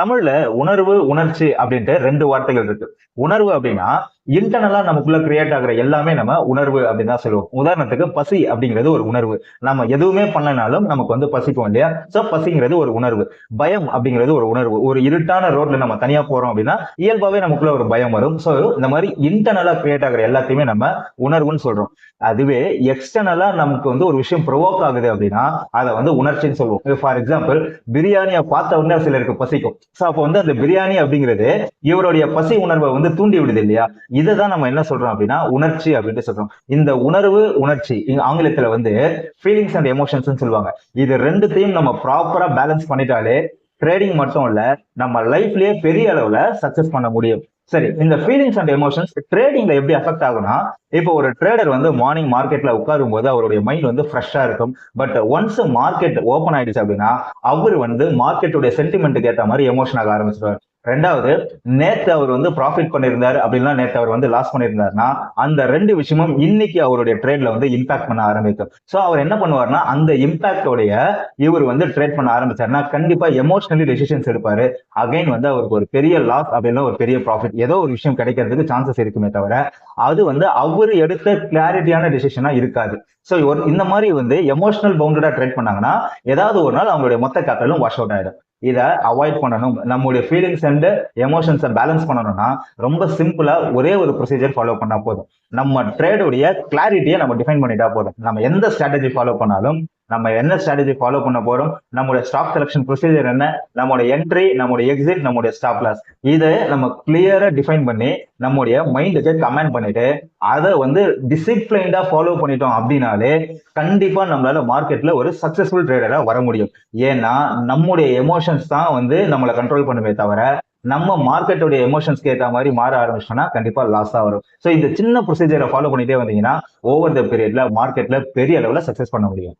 தமிழ்ல உணர்வு உணர்ச்சி அப்படின்ட்டு ரெண்டு வார்த்தைகள் இருக்கு. உணர்வு அப்படின்னா இன்டர்னலா நமக்குள்ள கிரியேட் ஆகுற எல்லாமே நம்ம உணர்வு அப்படின்னு தான் சொல்லுவோம். உதாரணத்துக்கு பசி அப்படிங்கிறது ஒரு உணர்வு. நம்ம எதுவுமே பண்ணனாலும் நமக்கு வந்து பசிக்கும் இல்லையா? சோ பசிங்கிறது ஒரு உணர்வு. பயம் அப்படிங்கிறது ஒரு உணர்வு. ஒரு இருட்டான ரோட்ல நம்ம தனியா போறோம் அப்படின்னா இயல்பாவே நமக்குள்ள ஒரு பயம் வரும். சோ இந்த மாதிரி இன்டர்னலா கிரியேட் ஆகுற எல்லாத்தையுமே நம்ம உணர்வுன்னு சொல்றோம். அதுவே எக்ஸ்டர்னலா நமக்கு வந்து ஒரு விஷயம் ப்ரொவோக் ஆகுது அப்படின்னா அதை வந்து உணர்ச்சின்னு சொல்லுவோம். ஃபார் எக்ஸாம்பிள் பிரியாணியை பார்த்த உடனே சிலருக்கு பசிக்கும். சோ அப்போ வந்து அந்த பிரியாணி அப்படிங்கிறது இவருடைய பசி உணர்வை வந்து தூண்டி விடுது இல்லையா? இதை தான் நம்ம என்ன சொல்றோம் அப்படின்னா உணர்ச்சி அப்படின்ட்டு சொல்றோம். இந்த உணர்வு உணர்ச்சி ஆங்கிலத்துல வந்து ஃபீலிங்ஸ் அண்ட் எமோஷன்ஸ் சொல்லுவாங்க. இது ரெண்டுத்தையும் நம்ம ப்ராப்பரா பேலன்ஸ் பண்ணிட்டாலே ட்ரேடிங் மட்டும் இல்ல நம்ம லைஃப்லயே பெரிய அளவுல சக்சஸ் பண்ண முடியும். சரி இந்த ஃபீலிங்ஸ் அண்ட் எமோஷன்ஸ் ட்ரேடிங்ல எப்படி அஃபெக்ட் ஆகும்னா இப்போ ஒரு ட்ரேடர் வந்து மார்னிங் மார்க்கெட்ல உட்காரும் போது அவருடைய மைண்ட் வந்து ஃப்ரெஷ்ஷா இருக்கும். பட் ஒன்ஸ் மார்க்கெட் ஓப்பன் ஆயிடுச்சு அப்படின்னா அவர் வந்து மார்க்கெட்டுடைய சென்டிமெண்ட்டுக்கு ஏற்ற மாதிரி எமோஷன் ஆக ஆரம்பிச்சிருவார். ரெண்டாவது நேத்து அவர் வந்து ப்ராஃபிட் பண்ணியிருந்தாரு அப்படின்னா நேத்து அவர் வந்து லாஸ் பண்ணியிருந்தாருன்னா அந்த ரெண்டு விஷயமும் இன்னைக்கு அவருடைய ட்ரேட்ல வந்து இம்பாக்ட் பண்ண ஆரம்பிக்கும். ஸோ அவர் என்ன பண்ணுவார்னா அந்த இம்பாக்டோடைய இவர் வந்து ட்ரேட் பண்ண ஆரம்பிச்சாருன்னா கண்டிப்பா எமோஷனலி டெசிஷன்ஸ் எடுப்பாரு. அகைன் வந்து அவருக்கு ஒரு பெரிய லாஸ் அப்படின்னா ஒரு பெரிய ப்ராஃபிட் ஏதோ ஒரு விஷயம் கிடைக்கிறதுக்கு சான்சஸ் இருக்குமே தவிர அது வந்து அவர் எடுத்த கிளாரிட்டியான டிசிஷனா இருக்காது. ஸோ இந்த மாதிரி வந்து எமோஷனல் பவுண்டடா ட்ரேட் பண்ணாங்கன்னா ஏதாவது ஒரு நாள் அவங்களுடைய மொத்த கேபிட்டலும் வாஷ் அவுட் ஆயிடும். இதை அவாய்ட் பண்ணணும். நம்மளுடைய ஃபீலிங்ஸ் அண்ட் எமோஷன்ஸை பேலன்ஸ் பண்ணணும்னா ரொம்ப சிம்பிளா ஒரே ஒரு ப்ரொசீஜர் ஃபாலோ பண்ணா போதும். நம்ம ட்ரேடுடைய கிளாரிட்டியை நம்ம டிஃபைன் பண்ணிட்டா போதும். நம்ம எந்த ஸ்ட்ராட்டஜி ஃபாலோ பண்ணாலும் நம்ம என்ன ஸ்ட்ராட்டஜி ஃபாலோ பண்ண போறோம்? நம்மளுடைய ஸ்டாக் செலக்ஷன் ப்ரொசீஜர் என்ன? நம்மளுடைய என்ட்ரி நம்மளுடைய எக்ஸிட் நம்மளுடைய ஸ்டாப் லாஸ் இதை நம்ம கிளியரா டிஃபைன் பண்ணி நம்முடைய மைண்டுக்கு கமெண்ட் பண்ணிட்டு அதை வந்து டிசிப்ளைன்டா ஃபாலோ பண்ணிட்டோம் அப்படின்னாலே கண்டிப்பா நம்மளால மார்க்கெட்ல ஒரு சக்சஸ்ஃபுல் ட்ரேடரா வர முடியும். ஏன்னா நம்முடைய எமோஷன்ஸ் தான் வந்து நம்மளை கண்ட்ரோல் பண்ணுமே தவிர நம்ம மார்க்கெட்டோட எமோஷன்ஸ்க்கு ஏற்ற மாதிரி மாற ஆரம்பிச்சோம்னா கண்டிப்பா லாஸ் தான் வரும். ஸோ இந்த சின்ன ப்ரொசீஜரை ஃபாலோ பண்ணிட்டே வந்தீங்கன்னா ஓவர் த பீரியட்ல மார்க்கெட்ல பெரிய அளவில் சக்சஸ் பண்ண முடியும்.